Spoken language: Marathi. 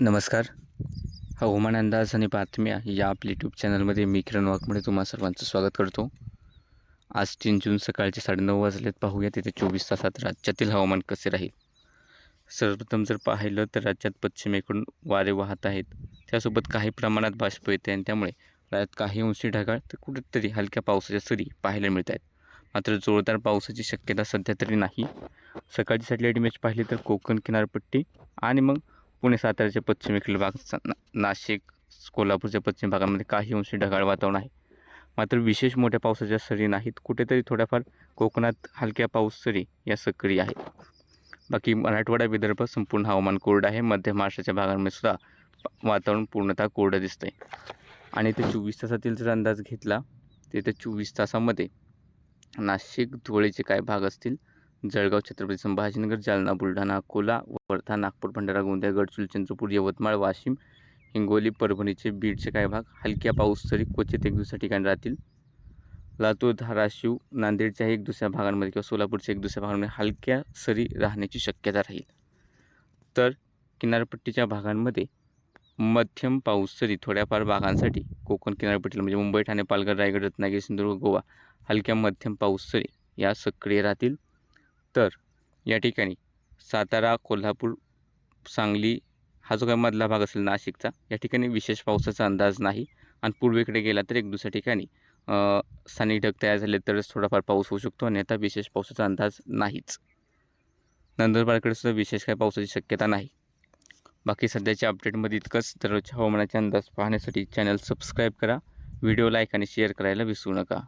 नमस्कार. हवामान अंदाज आणि बातम्या या आपल्या यूट्यूब चॅनलमध्ये मी किरण वाघमोडे तुम्हा सर्वांचं स्वागत करतो. आज तीन जून सकाळचे साडेनऊ वाजलेत. पाहूया तिथे चोवीस तासात राज्यातील हवामान कसे राहील. सर्वप्रथम जर पाहिलं तर राज्यात पश्चिमेकडून वारे वाहत आहेत. त्यासोबत काही प्रमाणात बाष्प येते आणि त्यामुळे राज्यात काही अंशी ढगाळ तर कुठेतरी हलक्या पावसाच्या सरी पाहायला मिळत आहेत. मात्र जोरदार पावसाची शक्यता सध्या तरी नाही. सकाळची सॅटेलाईट इमेज पाहिली तर कोकण किनारपट्टी आणि मग पुणे सातऱ्याच्या पश्चिमेकडील भाग ना नाशिक कोल्हापूरच्या पश्चिम भागामध्ये काही अंशी ढगाळ वातावरण आहे. मात्र विशेष मोठ्या पावसाच्या सरी नाहीत. कुठेतरी थोड्याफार कोकणात हलक्या पाऊस सरी या सक्रिय आहेत. बाकी मराठवाडा विदर्भ संपूर्ण हवामान कोरडं आहे. मध्य महाराष्ट्राच्या भागांमध्ये सुद्धा वातावरण पूर्णतः कोरडं दिसतंय. आणि ते चोवीस तासातील जर अंदाज घेतला तर त्या चोवीस तासामध्ये नाशिक धुळेचे काय भाग असतील जळगाव छत्रपती संभाजीनगर जालना बुलढाणा अकोला वर्धा नागपूर भंडारा गोंदिया गडचिरोली चंद्रपूर यवतमाळ वाशिम हिंगोली परभणीचे बीडचे काही भाग हलक्या पाऊस सरी क्वचित एक दुसऱ्या ठिकाणी राहतील. लातूर धाराशिव नांदेडच्या एक दुसऱ्या भागांमध्ये किंवा सोलापूरच्या एक दुसऱ्या भागांमध्ये हलक्या सरी राहण्याची शक्यता राहील. तर किनारपट्टीच्या भागांमध्ये मध्यम पाऊस सरी थोड्याफार भागांसाठी कोकण किनारपट्टीला म्हणजे मुंबई ठाणे पालघर रायगड रत्नागिरी सिंधुदुर्ग गोवा हलक्या मध्यम पाऊस सरी या सक्रिय राहतील. तर या ठिकाणी सातारा कोल्हापूर सांगली हा जो काही मधला भाग असेल नाशिकचा या ठिकाणी विशेष पावसाचा अंदाज नाही. आणि पूर्वेकडे गेला तर एक दुसऱ्या ठिकाणी स्थानिक ढग तयार झाले तरच थोडाफार पाऊस होऊ शकतो आणि आता विशेष पावसाचा अंदाज नाहीच. नंदुरबारकडे सुद्धा विशेष काही पावसाची शक्यता नाही. बाकी सध्याच्या अपडेटमध्ये इतकंच. दररोजच्या हवामानाचे अंदाज पाहण्यासाठी चॅनल सबस्क्राईब करा. व्हिडिओ लाईक आणि शेअर करायला विसरू नका.